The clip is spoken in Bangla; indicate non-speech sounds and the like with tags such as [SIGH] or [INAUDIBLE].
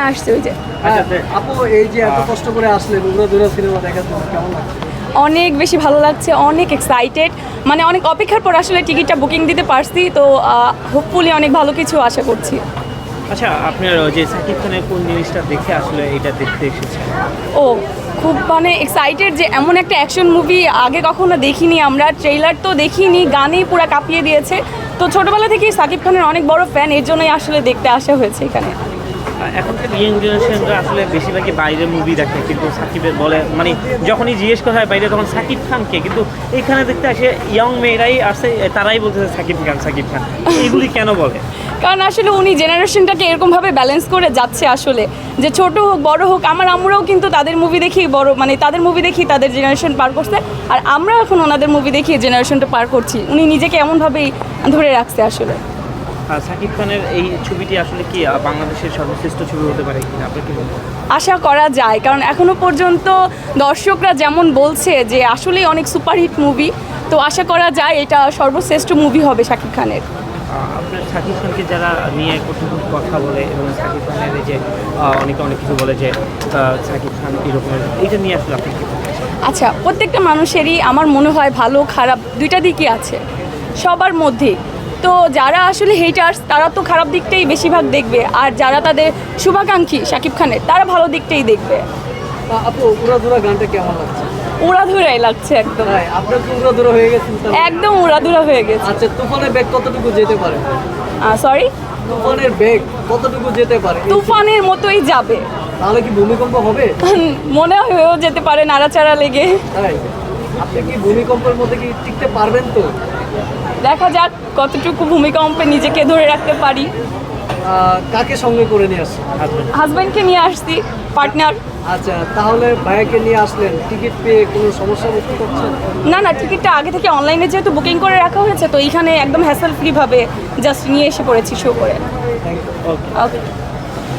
হ্যাঁ আসছে ওই যে। হ্যাঁ, আপু এই যে এত কষ্ট করে আসলেন উড়াধুরা সিনেমা দেখার জন্য কেমন লাগছে? অনেক বেশি ভালো লাগছে অনেক এক্সাইটেড মানে অনেক অপেক্ষার পর আসলে টিকিটটা বুকিং দিতে পারছি তো হোপফুলি অনেক ভালো কিছু আশা করছি। আচ্ছা আপনার ওই যে সাকিব খানের কোন জিনিসটা দেখে আসলে এটা দেখতে এসেছেন? ও খুব মানে এক্সাইটেড যে এমন একটা অ্যাকশন মুভি আগে কখনো দেখিনি আমরা ট্রেইলার তো দেখিনি গানেই পুরো কাঁপিয়ে দিয়েছে। তো ছোটবেলা থেকেই সাকিব খানের অনেক বড় ফ্যান এর জন্যই আসলে দেখতে আসা হয়েছে এখানে। এখনকার ইয়াং জেনারেশনরা আসলে বেশিরভাগই বাইরের মুভি দেখে, কিন্তু সাকিবের বলে মানে যখনই জিজ্ঞেস করা হয় বাইরে, তখন সাকিব খানকে কিন্তু এখানে দেখতে আসে ইয়ং মেয়েরাই আসে তারাই বলতেছে সাকিব খান সাকিব খান। এইগুলি কেন বলে? [LAUGHS] কারণ আসলে উনি জেনারেশনটাকে এরকমভাবে ব্যালেন্স করে যাচ্ছে আসলে। যে ছোট হোক, বড় হোক, আমার আমরাও কিন্তু তাদের মুভি দেখি বড় মানে তাদের মুভি দেখি তাদের জেনারেশন পার করছে। আর আমরা এখন ওনাদের মুভি দেখি জেনারেশনটা পার করছি। উনি নিজেকে এমনভাবেই ধরে রাখছে আসলে। সাকিব খানের এই ছবিটি আসলে কি বাংলাদেশের সর্বশ্রেষ্ঠ ছবি হতে পারে কিনা? আপনি কি আশা করা যায় কারণ এখনও পর্যন্ত দর্শকরা যেমন বলছে যে আসলেই অনেক সুপারহিট মুভি তো আশা করা যায় এটা সর্বশ্রেষ্ঠ মুভি হবে শাকিব খানের। আপনার সাকিব খানকে যারা নিয়ে কঠিন কথা বলে এবং সাকিব খানের এই যে অনেকে অনেক কিছু বলে যে সাকিব খান এরকমের এইটা নিয়ে আসলে আপনি কি আচ্ছা প্রত্যেকটা মানুষেরই আমার মনে হয় ভালো খারাপ দুইটা দিকই আছে। সবার মধ্যেই। তো যারা আসলে হেটার্স তারা তো খারাপ দিকটাই বেশিরভাগ দেখবে। আর যারা তাদের শুভাকাঙ্ক্ষী শাকিব খানের তারা ভালো দিকটাই দেখবে। আপু উড়াধুরা গানটা কেমন লাগছে? উড়াধুরাই লাগছে একদম। তাই আপনার তো উড়াধুরা হয়ে তাহলে? একদম উড়াধুরা হয়ে গেছে। আচ্ছা তুফানের বেগ কতটুকু যেতে পারে? সরি তুফানের বেগ কতটুকু যেতে পারে? তুফানের মতোই যাবে। তাহলে কি ভূমিকম্প হবে? [LAUGHS] মনে হয়েও যেতে পারে নাড়াচাড়া লেগে। আপনি কি ভূমিকম্পের মধ্যে কি টিকতে পারবেন তো? দেখা যাক কতটুকু ভূমিকম্পে নিজেকে ধরে রাখতে পারি। কাকে সঙ্গে করে নিয়ে আসছেন হাজব্যান্ডকে নিয়ে আসছি পার্টনার আচ্ছা তাহলে ভাইকে নিয়ে আসলেন টিকিট পেয়ে কোনো সমস্যা হচ্ছে না না টিকিটটা আগে থেকে অনলাইনে যেহেতু বুকিং করে রাখা হয়েছে তো এইখানে একদম হ্যাসেল ফ্রি ভাবে জাস্ট নিয়ে এসে পড়েছি শো করে। Thank you okay okay